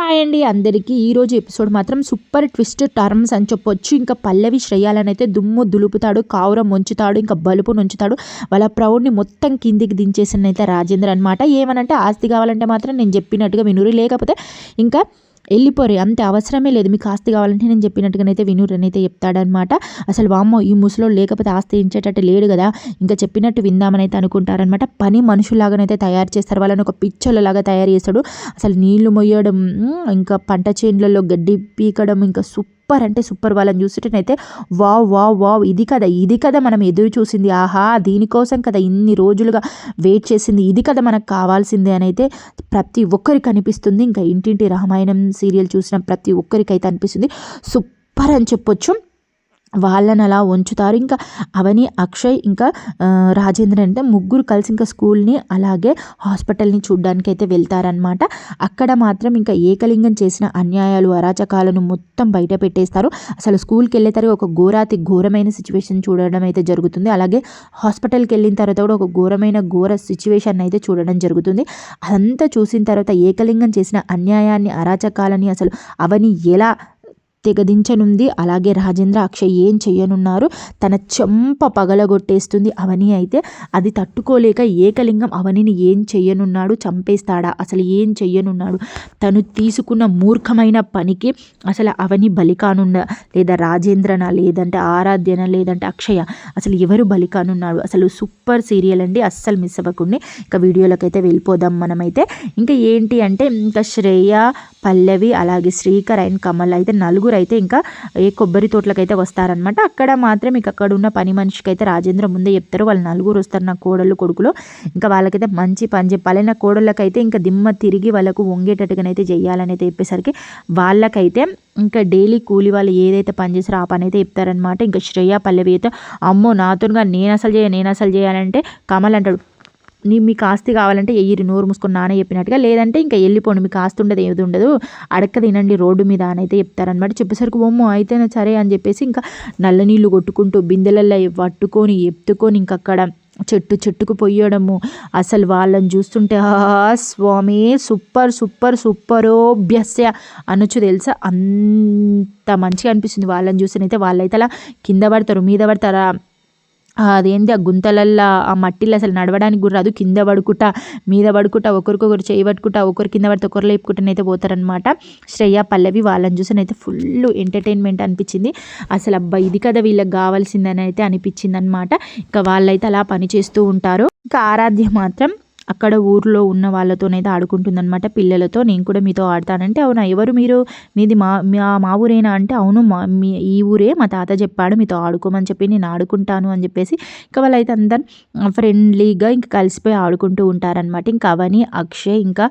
Hi అండి అందరికీ ఈరోజు ఎపిసోడ్ మాత్రం సూపర్ ట్విస్ట్ టర్మ్స్ అని చెప్పొచ్చు. ఇంకా పల్లవి శ్రేయాలని అయితే దుమ్ము దులుపుతాడు కావురం ముంచుతాడు ఇంకా బలుపు ఉంచుతాడు వాళ్ళ ప్రౌడ్ని మొత్తం కిందికి దించేసిన అయితే రాజేంద్ర అనమాట ఏమనంటే ఆస్తి కావాలంటే మాత్రం నేను చెప్పినట్టుగా వినురి. లేకపోతే ఇంకా వెళ్ళిపోరు. అంత అవసరమే లేదు. మీకు ఆస్తి కావాలంటే నేను చెప్పినట్టుగానైతే వినూరని అయితే చెప్తాడనమాట అసలు వామ్మ ఈ ముసలో లేకపోతే ఆస్తి ఇచ్చేటట్టు లేడు కదా. ఇంకా చెప్పినట్టు విందామని అయితే అనుకుంటారనమాట పని మనుషులాగానైతే తయారు చేస్తారు. వాళ్ళని ఒక పిచ్చోళ్ళలాగా తయారు చేస్తాడు. అసలు నీళ్ళు మొయ్యడం ఇంకా పంట చేనులలో గడ్డి పీకడం ఇంకా సూప్ సూపర్ అంటే సూపర్ వాళ్ళని చూసేటనైతే వావ్ వావ్ వావ్ ఇది కదా ఇది కదా మనం ఎదురు చూసింది. ఆహా దీనికోసం కదా ఇన్ని రోజులుగా వెయిట్ చేసింది. ఇది కదా మనకు కావాల్సిందే అని అయితే ప్రతి ఒక్కరికి అనిపిస్తుంది. ఇంకా ఇంటింటి రామాయణం సీరియల్ చూసిన ప్రతి ఒక్కరికైతే అనిపిస్తుంది. సూపర్ అని చెప్పొచ్చు. వాళ్ళని అలా ఉంచుతారు. ఇంకా అవని అక్షయ్ ఇంకా రాజేంద్ర అంటే ముగ్గురు కలిసి ఇంకా స్కూల్ని అలాగే హాస్పిటల్ని చూడ్డానికి అయితే వెళ్తారనమాట అక్కడ మాత్రం ఇంకా ఏకలింగం చేసిన అన్యాయాలు అరాచకాలను మొత్తం బయట పెట్టేస్తారు. అసలు స్కూల్కి వెళ్ళే తర్వాత ఒక ఘోరాతి ఘోరమైన సిచ్యువేషన్ చూడడం అయితే జరుగుతుంది. అలాగే హాస్పిటల్కి వెళ్ళిన తర్వాత కూడా ఒక ఘోరమైన ఘోర సిచ్యువేషన్ అయితే చూడడం జరుగుతుంది. అదంతా చూసిన తర్వాత ఏకలింగం చేసిన అన్యాయాన్ని అరాచకాలని అసలు అవని ఎలా తెగదించనుంది. అలాగే రాజేంద్ర అక్షయ్ ఏం చెయ్యనున్నారు? తన చెంప పగలగొట్టేస్తుంది అవని అయితే అది తట్టుకోలేక ఏకలింగం అవనిని ఏం చెయ్యనున్నాడు? చంపేస్తాడా? అసలు ఏం చెయ్యనున్నాడు? తను తీసుకున్న మూర్ఖమైన పనికి అసలు అవని బలికానున్న లేదా రాజేంద్రన? లేదంటే ఆరాధ్యన? లేదంటే అక్షయ? అసలు ఎవరు బలికానున్నాడు అసలు సూపర్ సీరియల్ అండి. అస్సలు మిస్ అవ్వకుండా. ఇంకా వీడియోలకైతే వెళ్ళిపోదాం మనమైతే. ఇంకా ఏంటి అంటే ఇంకా శ్రేయ పల్లవి అలాగే శ్రీకర్ అండ్ కమల్ అయితే నలుగురు అయితే ఇంకా ఏ కొబ్బరి తోటలకైతే వస్తారనమాట అక్కడ మాత్రం ఇక అక్కడ ఉన్న పని మనిషికి అయితే రాజేంద్ర ముందే చెప్తారు. వాళ్ళు నలుగురు వస్తారు నా కోడళ్ళు కొడుకులు. ఇంకా వాళ్ళకైతే మంచి పని చెప్పాలి. నా కోడళ్ళకైతే ఇంకా దిమ్మ తిరిగి వాళ్ళకు వంగేటట్టుగానైతే చెయ్యాలని అయితే చెప్పేసరికి వాళ్ళకైతే ఇంకా డైలీ కూలి వాళ్ళు ఏదైతే పని చేస్తారో ఆ పని అయితే చెప్తారనమాట ఇంకా శ్రేయ పల్లవి అయితే అమ్మో నాతోగా నేను అసలు చేయ నేను అసలు చేయాలంటే కమల్ అంటాడు నీ మీకు ఆస్తి కావాలంటే ఎయ్యిరి నోరు మూసుకొని నానే చెప్పినట్టుగా. లేదంటే ఇంకా వెళ్ళిపోండి మీకు ఆస్తి ఉండదు ఏది ఉండదు. అడక్క తినండి రోడ్డు మీద అని అయితే చెప్తారనమాట చెప్పేసరికి బొమ్మ అయితేనే సరే అని చెప్పేసి ఇంకా నల్ల నీళ్ళు కొట్టుకుంటూ బిందెలల్లో పట్టుకొని ఎత్తుకొని ఇంక అక్కడ చెట్టు చెట్టుకు పొయ్యడము. అసలు వాళ్ళని చూస్తుంటే స్వామి సూపర్ సూపర్ సూపరో భ్యస్య అనొచ్చు తెలుసా? అంత మంచిగా అనిపిస్తుంది. వాళ్ళని చూసినైతే వాళ్ళైతే అలా కింద పడతారు మీద పడతారా. అదేంది ఆ గుంతలల్లో ఆ మట్టిలో అసలు నడవడానికి కూడా రాదు. కింద పడుకుంటా మీద పడుకుంటా ఒకరికొకరు చేయి పట్టుకుంటా ఒకరు కింద పడితే ఒకరు లేపుకుంటానైతే పోతారనమాట శ్రేయ పల్లవి వాళ్ళని చూసినైతే ఫుల్ ఎంటర్టైన్మెంట్ అనిపించింది. అసలు అబ్బా ఇది కదా వీళ్ళకి కావాల్సిందని అయితే అనిపించింది అనమాట ఇంకా వాళ్ళైతే అలా పని చేస్తూ ఉంటారు. ఇంకా ఆరాధ్య మాత్రం అక్కడ ఊర్లో ఉన్న వాళ్ళతోనైతే ఆడుకుంటుందన్నమాట. పిల్లలతో నేను కూడా మీతో ఆడతానంటే అవునా? ఎవరు మీరు? మీది మా మా ఊరేనా అంటే అవును మా మీ ఈ ఊరే మా తాత చెప్పాడు మీతో ఆడుకోమని చెప్పి నేను ఆడుకుంటాను అని చెప్పేసి. ఇంకా వాళ్ళైతే అందరు ఫ్రెండ్లీగా ఇంకా కలిసిపోయి ఆడుకుంటూ ఉంటారనమాట ఇంకా అవని అక్షయ్ ఇంకా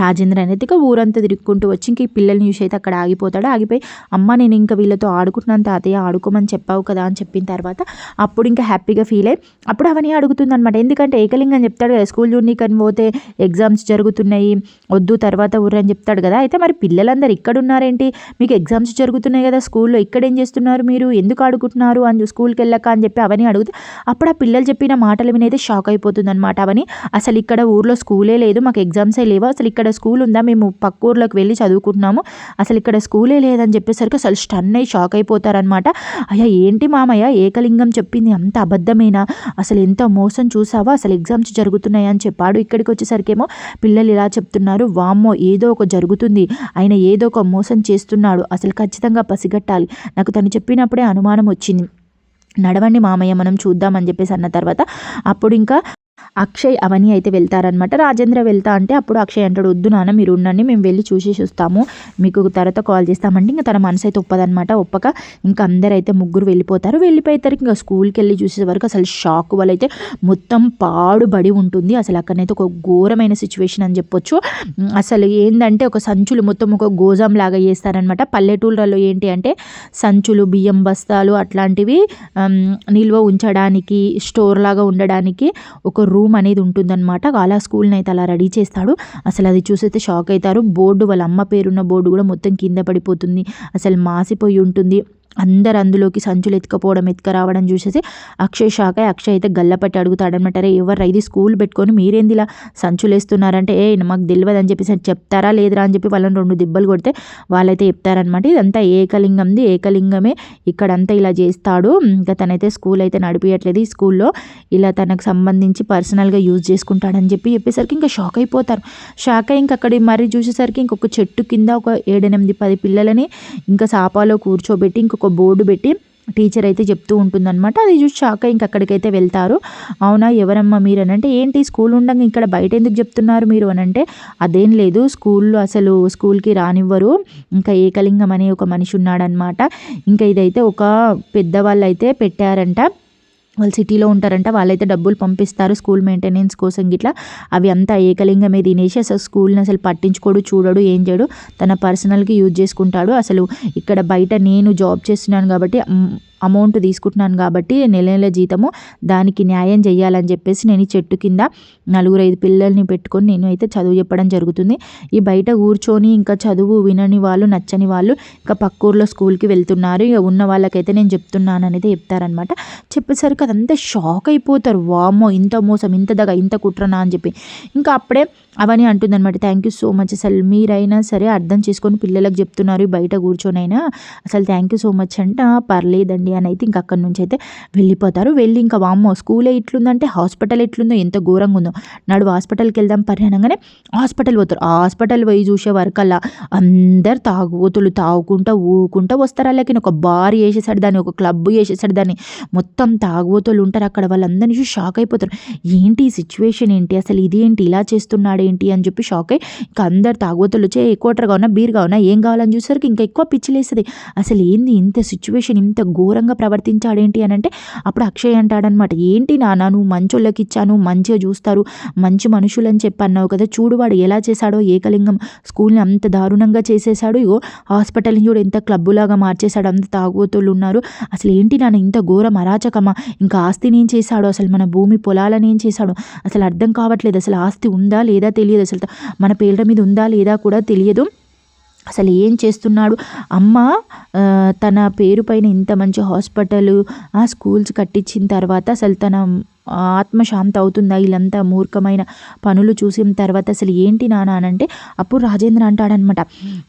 రాజేంద్ర అనేది ఇక ఊరంతా తిరుక్కుంటూ వచ్చి ఇంక ఈ పిల్లల్ని చూసి అయితే అక్కడ ఆగిపోతాడు. ఆగిపోయి అమ్మ నేను ఇంకా వీళ్ళతో ఆడుకుంటున్నాను తాతయ్య ఆడుకోమని చెప్పావు కదా అని చెప్పిన తర్వాత అప్పుడు ఇంకా హ్యాపీగా ఫీల్ అయ్యి అప్పుడు అవన్నీ అడుగుతుంది అనమాట ఎందుకంటే ఏకలింగం చెప్తాడు కదా స్కూల్ అని పోతే ఎగ్జామ్స్ జరుగుతున్నాయి వద్దు తర్వాత ఊరు అని చెప్తాడు కదా. అయితే మరి పిల్లలందరూ ఇక్కడ ఉన్నారేంటి మీకు ఎగ్జామ్స్ జరుగుతున్నాయి కదా స్కూల్లో ఇక్కడ ఏం చేస్తున్నారు మీరు? ఎందుకు ఆడుకుంటున్నారు? అని స్కూల్కి వెళ్ళక అని చెప్పి అవన్నీ అడుగుతే అప్పుడు ఆ పిల్లలు చెప్పిన మాటలు వినైతే షాక్ అయిపోతుంది అనమాట అవని. అసలు ఇక్కడ ఊర్లో స్కూలే లేదు మాకు ఎగ్జామ్సే లేవు అసలు ఇక్కడ స్కూల్ ఉందా? మేము పక్క ఊర్లోకి వెళ్ళి చదువుకుంటున్నాము అసలు ఇక్కడ స్కూలే లేదని చెప్పేసరికి అసలు స్టన్ అయ్యి షాక్ అయిపోతారనమాట అయ్యా ఏంటి మామయ్య? ఏకలింగం చెప్పింది అంత అబద్ధమేనా? అసలు ఎంత మోసం చూసావా? అసలు ఎగ్జామ్స్ జరుగుతున్నాయని చెప్పి చెప్పాడు. ఇక్కడికి వచ్చేసరికేమో పిల్లలు ఇలా చెప్తున్నారు. వామ్మో ఏదో ఒక జరుగుతుంది. ఆయన ఏదో ఒక మోసం చేస్తున్నాడు. అసలు ఖచ్చితంగా పసిగట్టాలి. నాకు తను చెప్పినప్పుడే అనుమానం వచ్చింది. నడవండి మామయ్య మనం చూద్దామని చెప్పేసి అన్న తర్వాత అప్పుడు ఇంకా అక్షయ్ అవని అయితే వెళ్తారనమాట రాజేంద్ర వెళ్తా అంటే అప్పుడు అక్షయ్ అంటాడు వద్దు నాన్న మీరు ఉండండి మేము వెళ్ళి చూసేసి వస్తాము మీకు తర్వాత కాల్ చేస్తామంటే ఇంకా తన మనసు అయితే ఒప్పదనమాట ఒప్పక. ఇంకా అందరైతే ముగ్గురు వెళ్ళిపోతారు. వెళ్ళిపోతారు ఇంకా స్కూల్కి వెళ్ళి చూసే వరకు అసలు షాక్ వాళ్ళైతే మొత్తం పాడుబడి ఉంటుంది. అసలు అక్కడనైతే ఒక ఘోరమైన సిచ్యువేషన్ అని చెప్పొచ్చు. అసలు ఏంటంటే ఒక సంచులు మొత్తం ఒక గోజాం లాగా చేస్తారనమాట పల్లెటూళ్ళలో ఏంటి అంటే సంచులు బియ్యం బస్తాలు అట్లాంటివి నిల్వ ఉంచడానికి స్టోర్ లాగా ఉండడానికి ఒక రూమ్ రూమ్ అనేది ఉంటుందన్నమాట. అలా స్కూల్ని అయితే అలా రెడీ చేస్తాడు. అసలు అది చూసైతే షాక్ అవుతారు. బోర్డు వాళ్ళ అమ్మ పేరున్న బోర్డు కూడా మొత్తం కింద పడిపోతుంది. అసలు మాసిపోయి ఉంటుంది. అందరు అందులోకి సంచులు ఎత్తుకపోవడం ఎత్తుకరావడం చూసేసి అక్షయ్ షాక్ అయ్యి అక్షయ్ అయితే గల్లపట్టి అడుగుతాడనమాట అరే ఎవరు ఇది? స్కూల్ పెట్టుకొని మీరేంది ఇలా సంచులు వేస్తున్నారంటే ఏ మాకు తెలియదు అని చెప్పేసి చెప్తారా లేదురా? అని చెప్పి వాళ్ళని రెండు దెబ్బలు కొడితే వాళ్ళైతే చెప్తారనమాట ఇదంతా ఏకలింగంది ఏకలింగమే ఇక్కడంతా ఇలా చేస్తాడు ఇంకా తనైతే స్కూల్ అయితే నడిపించట్లేదు ఈ స్కూల్లో ఇలా తనకు సంబంధించి పర్సనల్గా యూజ్ చేసుకుంటాడని చెప్పి చెప్పేసరికి ఇంకా షాక్ అయిపోతారు. షాక్ అయ్యి ఇంకా అక్కడ మరి చూసేసరికి ఇంకొక చెట్టు కింద ఒక ఏడెనిమిది పది పిల్లలని ఇంకా సాపాలో కూర్చోబెట్టి ఇంకొక ఒక బోర్డు పెట్టి టీచర్ అయితే చెప్తూ ఉంటుందన్నమాట. అది చూసి షాక్ ఇంక అక్కడికైతే వెళ్తారు. అవునా ఎవరమ్మా మీరు అని అంటే ఏంటి స్కూల్ ఉండగా ఇక్కడ బయట ఎందుకు చెప్తున్నారు మీరు? అని అంటే అదేం లేదు స్కూల్లో అసలు స్కూల్కి రానివ్వరు. ఇంకా ఏకలింగం అనే ఒక మనిషి ఉన్నాడనమాట ఇంకా ఇదైతే ఒక పెద్దవాళ్ళు అయితే పెట్టారంట. వాళ్ళు సిటీలో ఉంటారంట వాళ్ళైతే డబ్బులు పంపిస్తారు స్కూల్ మెయింటెనెన్స్ కోసం గిట్లా. అవి అంతా ఏకలింగమే తినేసి అసలు స్కూల్ని అసలు పట్టించుకోడు చూడడు ఏం చేయడు. తన పర్సనల్కి యూజ్ చేసుకుంటాడు. అసలు ఇక్కడ బయట నేను జాబ్ చేస్తున్నాను కాబట్టి అమౌంట్ తీసుకుంటున్నాను కాబట్టి నెల నెల జీతము దానికి న్యాయం చేయాలని చెప్పేసి నేను చెట్టు కింద నలుగురు ఐదు పిల్లల్ని పెట్టుకొని నేను అయితే చదువు చెప్పడం జరుగుతుంది. ఈ బయట కూర్చొని ఇంకా చదువు వినని వాళ్ళు నచ్చని వాళ్ళు ఇంకా పక్కూర్లో స్కూల్కి వెళ్తున్నారు. ఇక ఉన్న వాళ్ళకైతే నేను చెప్తున్నాను అనేది చెప్తారనమాట చెప్పేసరికి అదంతా షాక్ అయిపోతారు. వామో ఇంత మోసం ఇంత దగ ఇంత కుట్రనా అని చెప్పి. ఇంకా అప్పుడే అవని అంటుందన్నమాట థ్యాంక్ యూ సో మచ్ అసలు మీరైనా సరే అర్థం చేసుకొని పిల్లలకు చెప్తున్నారు బయట కూర్చొనైనా. అసలు థ్యాంక్ యూ సో మచ్ అంట. పర్లేదండి అని అయితే ఇంక అక్కడి నుంచి అయితే వెళ్ళిపోతారు. వెళ్ళి ఇంకా వామ్మో స్కూలే ఇట్లుందంటే హాస్పిటల్ ఎట్లుందో ఎంత ఘోరంగా ఉందో. నడు హాస్పిటల్కి వెళ్దాం పరిణంగానే హాస్పిటల్ పోతారు. హాస్పిటల్ పోయి చూసే వరకల్లా అందరు తాగుబోతులు తాగుకుంటా ఊకుంటా వస్తారు? అలాగే ఒక బార్ వేసేసాడు దాన్ని ఒక క్లబ్ వేసేసాడు దాన్ని. మొత్తం తాగుబోతులు ఉంటారు అక్కడ. వాళ్ళందరినీ చూసి షాక్ అయిపోతారు. ఏంటి ఈ సిచ్యువేషన్ ఏంటి? అసలు ఇది ఏంటి? ఇలా చేస్తున్నాడు ఏంటి? అని చెప్పి షాక్ అయ్యి ఇంకా అందరు తాగుబోతులు వచ్చే ఏ కోటర్గా ఉన్నా బీర్ కావునా ఏం కావాలని చూసరికి ఇంకా ఎక్కువ పిచ్చిలేస్తుంది అసలు ఏంది ఇంత సిచ్యువేషన్ ఇంత ఘోరంగా ప్రవర్తించాడేంటి అని అంటే అప్పుడు అక్షయ్ అంటాడనమాట ఏంటి నాన్న నువ్వు మంచోళ్ళకి ఇచ్చాను మంచిగా చూస్తారు మంచి మనుషులు అని చెప్పి అన్నావు కదా చూడు వాడు ఎలా చేశాడో ఏకలింగం స్కూల్ని అంత దారుణంగా చేసేసాడు ఇగో హాస్పిటల్ని చూడు ఎంత క్లబ్బులాగా మార్చేశాడు అంత తాగుబోతులు ఉన్నారు అసలు ఏంటి నాన్న ఇంత ఘోరం అరాచకమా ఇంకా ఆస్తిని ఏం చేశాడు అసలు మన భూమి పొలాలని ఏం చేశాడు అసలు అర్థం కావట్లేదు అసలు ఆస్తి ఉందా లేదా తెలియదు అసలు మన పేర్ల మీద ఉందా లేదా కూడా తెలియదు. అసలు ఏం చేస్తున్నాడు? అమ్మ తన పేరు పైన ఇంత మంచి హాస్పిటల్ స్కూల్స్ కట్టించిన తర్వాత అసలు తన ఆత్మశాంతి అవుతుందా వీళ్ళంతా మూర్ఖమైన పనులు చూసిన తర్వాత అసలు ఏంటి నాన్న అని అంటే అప్పుడు రాజేంద్ర అంటాడనమాట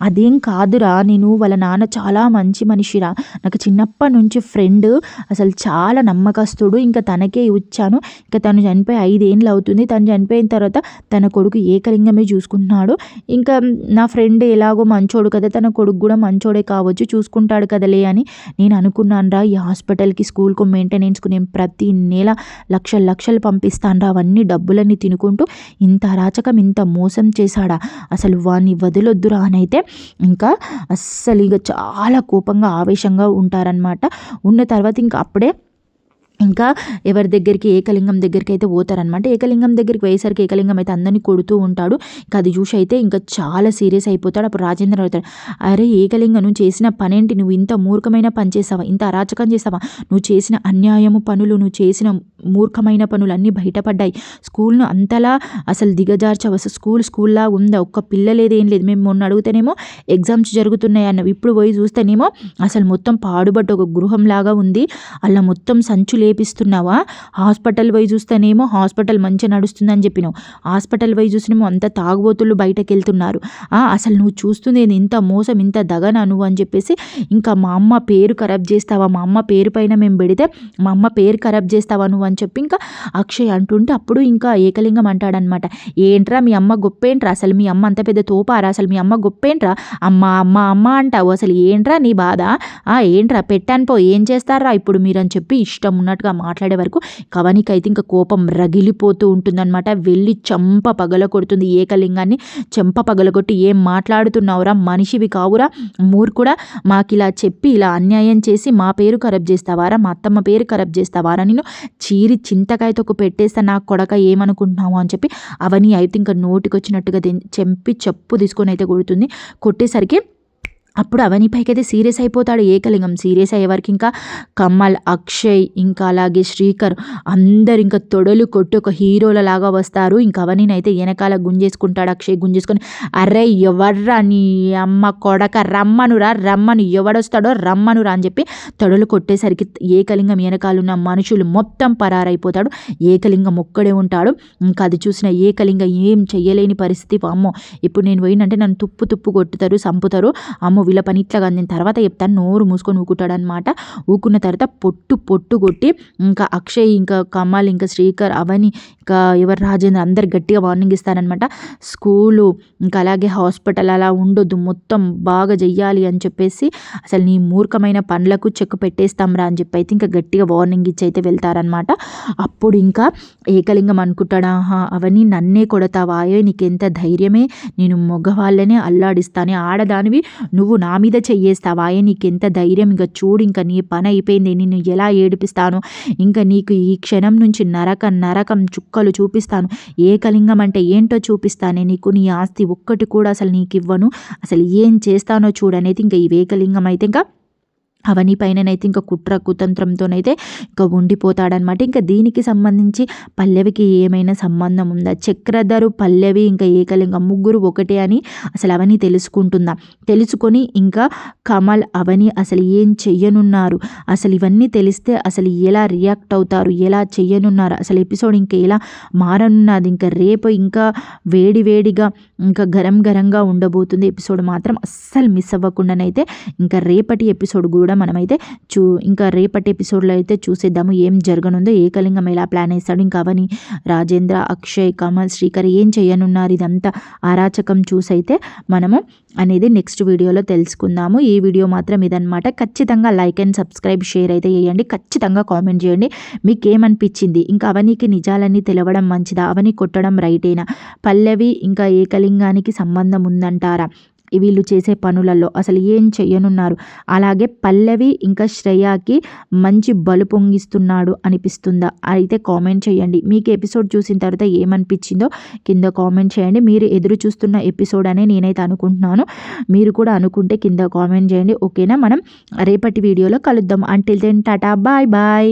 అదేం కాదురా నేను వాళ్ళ నాన్న చాలా మంచి మనిషిరా. నాకు చిన్నప్పటి నుంచి ఫ్రెండ్ అసలు చాలా నమ్మకస్తుడు. ఇంకా తనకే ఇచ్చాను. ఇంకా తను చనిపోయి ఐదేళ్ళు అవుతుంది. తను చనిపోయిన తర్వాత తన కొడుకు ఏకలింగమే చూసుకుంటున్నాడు. ఇంకా నా ఫ్రెండ్ ఎలాగో మంచోడు కదా తన కొడుకు కూడా మంచోడే కావచ్చు చూసుకుంటాడు కదలే అని నేను అనుకున్నాను రా ఈ హాస్పిటల్కి స్కూల్కు మెయింటెనెన్స్కు నేను ప్రతి నెల లక్షలు లక్షలు పంపిస్తాండ్రా అవన్నీ డబ్బులన్నీ తినుకుంటూ ఇంత అరాచకం ఇంత మోసం చేశాడా? అసలు వాడిని వదిలొద్దురా అని అయితే ఇంకా అస్సలు ఇక చాలా కోపంగా ఆవేశంగా ఉంటారనమాట ఉన్న తర్వాత ఇంకా అప్పుడే ఇంకా ఎవరి దగ్గరికి ఏకలింగం దగ్గరికి అయితే పోతారనమాట ఏకలింగం దగ్గరికి పోయేసరికి ఏకలింగం అయితే అందరినీ కొడుతూ ఉంటాడు. ఇంకా అది చూసి అయితే ఇంకా చాలా సీరియస్ అయిపోతాడు. అప్పుడు రాజేంద్ర అవుతాడు. అరే ఏకలింగం నువ్వు చేసిన పనేంటి? నువ్వు ఇంత మూర్ఖమైన పని చేసావా? ఇంత అరాచకం చేసావా? నువ్వు చేసిన అన్యాయము పనులు నువ్వు చేసిన మూర్ఖమైన పనులు అన్నీ బయటపడ్డాయి. స్కూల్ను అంతలా అసలు దిగజార్చవు. స్కూల్ స్కూల్లా ఉందా? ఒక్క పిల్ల లేదేం లేదు. మేము మొన్న అడిగితేనేమో ఎగ్జామ్స్ జరుగుతున్నాయి అన్నవి. ఇప్పుడు పోయి చూస్తేనేమో అసలు మొత్తం పాడుబట్టు ఒక గృహంలాగా ఉంది. అలా మొత్తం సంచు లేపిస్తున్నావా? హాస్పిటల్ పోయి చూస్తేనేమో హాస్పిటల్ మంచిగా నడుస్తుందని చెప్పినావు. హాస్పిటల్ పోయి చూసినేమో అంత తాగుబోతులు బయటకు వెళ్తున్నారు అసలు నువ్వు చూస్తుంది ఇంత మోసం ఇంత దగన నువ్వు అని చెప్పేసి ఇంకా మా అమ్మ పేరు ఖరాబ్ చేస్తావా? మా అమ్మ పేరు పైన మేము పెడితే మా అమ్మ పేరు ఖరాబ్ చేస్తావా నువ్వు అని చెప్పి ఇంకా అక్షయ్ అంటుంటే అప్పుడు ఇంకా ఏకలింగం అంటాడనమాట ఏంట్రా మీ అమ్మ గొప్పేంట్రా? అసలు మీ అమ్మ అంత పెద్ద తోపారా? అసలు మీ అమ్మ గొప్పేంట్రా? అమ్మ అమ్మ అమ్మ అంటావు. అసలు ఏంట్రా నీ బాధ? ఏంట్రా? పెట్టాను పో. ఏం చేస్తారా ఇప్పుడు మీరు? అని చెప్పి ఇష్టం ఉన్నట్టుగా మాట్లాడే వరకు కవనికి అయితే ఇంకా కోపం రగిలిపోతూ ఉంటుందన్నమాట. వెళ్ళి చంప పగల కొడుతుంది ఏకలింగాన్ని. చెంప పగలగొట్టి ఏం మాట్లాడుతున్నావురా? మనిషివి కావురా? మూర్ఖుడా? మాకు ఇలా చెప్పి ఇలా అన్యాయం చేసి మా పేరు ఖరాబ్ చేస్తావారా? మా అత్తమ్మ పేరు ఖరాబ్ చేస్తావారా? నేను చీరి చింతకాయతో పెట్టేస్తే నా కొడక ఏమనుకుంటున్నావు అని చెప్పి అవన్నీ అయితే ఇంకా నోటికి వచ్చినట్టుగా చెంపి చెప్పు తీసుకొని అయితే కొడుతుంది. కొట్టేసరికి అప్పుడు అవనిపైకి అయితే సీరియస్ అయిపోతాడు. ఏకలింగం సీరియస్ అయ్యే వరకు ఇంకా కమల్ అక్షయ్ ఇంకా అలాగే శ్రీకర్ అందరు ఇంకా తొడలు కొట్టి ఒక హీరోలలాగా వస్తారు. ఇంకా అవని అయితే వెనకాల గుంజేసుకుంటాడు అక్షయ్. గుంజేసుకొని అరే ఎవర్రా నీ అమ్మ కొడక? రమ్మనురా రమ్మను. ఎవడొస్తాడో రమ్మనురా అని చెప్పి తొడలు కొట్టేసరికి ఏకలింగం వెనకాల ఉన్న మనుషులు మొత్తం పరారైపోతాడు. ఏకలింగం ఒక్కడే ఉంటాడు. ఇంకా అది చూసిన ఏకలింగం ఏం చెయ్యలేని పరిస్థితి. అమ్మో! ఇప్పుడు నేను పోయినంటే నన్ను తుప్పు తుప్పు కొట్టుతారు చంపుతారు. అమ్మో వీళ్ళ పని ఇట్లా నేను తర్వాత చెప్తాను. నోరు మూసుకొని ఊకుంటాడు అనమాట ఊకున్న తర్వాత పొట్టు పొట్టు కొట్టి ఇంకా అక్షయ్ ఇంకా కమల్ ఇంకా శ్రీకర్ అవని ఇంకా ఎవరు రాజేంద్ర అందరు గట్టిగా వార్నింగ్ ఇస్తారనమాట స్కూలు ఇంకా అలాగే హాస్పిటల్ అలా ఉండొద్దు మొత్తం బాగా చెయ్యాలి అని చెప్పేసి అసలు నీ మూర్ఖమైన పనులకు చెక్ పెట్టేస్తాంరా అని చెప్పి అయితే ఇంకా గట్టిగా వార్నింగ్ ఇచ్చి అయితే వెళ్తారనమాట అప్పుడు ఇంకా ఏకలింగం అనుకుంటాడా అవన్నీ నన్నే కొడతావాయో నీకెంత ధైర్యమే? నేను మగవాళ్ళనే అల్లాడిస్తానే. ఆడదానివి నువ్వు నా మీద చెయ్యేస్తావాయే నీకెంత ధైర్యం? ఇంకా చూడు ఇంకా నీ పని అయిపోయింది. నిన్ను ఎలా ఏడిపిస్తాను? ఇంకా నీకు ఈ క్షణం నుంచి నరకం నరకం ముక్కలు చూపిస్తాను. ఏకలింగం అంటే ఏంటో చూపిస్తానే నీకు. నీ ఆస్తి ఒక్కటి కూడా అసలు నీకు ఇవ్వను అసలు ఏం చేస్తానో చూడనేది ఇంకా ఈ ఏకలింగం అయితే ఇంకా అవని పైననైతే ఇంకా కుట్ర కుతంత్రంతోనైతే ఇంకా ఉండిపోతాడనమాట ఇంకా దీనికి సంబంధించి పల్లవికి ఏమైనా సంబంధం ఉందా? చక్రధరు పల్లవి ఇంకా ఏకలింగ ముగ్గురు ఒకటే అని అసలు అవని తెలుసుకుంటుందా? తెలుసుకొని ఇంకా కమల్ అవని అసలు ఏం చెయ్యనున్నారు? అసలు ఇవన్నీ తెలిస్తే అసలు ఎలా రియాక్ట్ అవుతారు? ఎలా చెయ్యనున్నారు? అసలు ఎపిసోడ్ ఇంకా ఎలా మారనున్నది? ఇంకా రేపు ఇంకా వేడి వేడిగా ఇంకా గరం గరంగా ఉండబోతుంది ఎపిసోడ్ మాత్రం అస్సలు మిస్ అవ్వకుండానైతే. ఇంకా రేపటి ఎపిసోడ్ కూడా మనమైతే చూ ఇంకా రేపటి ఎపిసోడ్లో అయితే చూసేద్దాము ఏం జరగనుందో ఏకలింగం ఎలా ప్లాన్ వేస్తాడు ఇంకా అవని రాజేంద్ర అక్షయ్ కమల్ శ్రీకర్ ఏం చేయనున్నారు ఇదంతా అరాచకం చూసైతే మనము అనేది నెక్స్ట్ వీడియోలో తెలుసుకుందాము. ఈ వీడియో మాత్రం ఇదనమాట ఖచ్చితంగా లైక్ అండ్ సబ్స్క్రైబ్ షేర్ అయితే చేయండి. ఖచ్చితంగా కామెంట్ చేయండి. మీకు ఏమనిపించింది ఇంకా అవనికి నిజాలన్నీ తెలవడం మంచిదా? అవని కొట్టడం రైటేనా? పల్లవి ఇంకా శివలింగానికి సంబంధం ఉందంటారా? వీళ్ళు చేసే పనులలో అసలు ఏం చెయ్యనున్నారు అలాగే పల్లవి ఇంకా శ్రేయాకి మంచి బలు పొంగిస్తున్నాడు అనిపిస్తుందా? అయితే కామెంట్ చేయండి. మీకు ఎపిసోడ్ చూసిన తర్వాత ఏమనిపించిందో కింద కామెంట్ చేయండి. మీరు ఎదురు చూస్తున్న ఎపిసోడ్ అనే నేనైతే అనుకుంటున్నాను. మీరు కూడా అనుకుంటే కింద కామెంట్ చేయండి. ఓకేనా? మనం రేపటి వీడియోలో కలుద్దాం. Until then tata bye bye.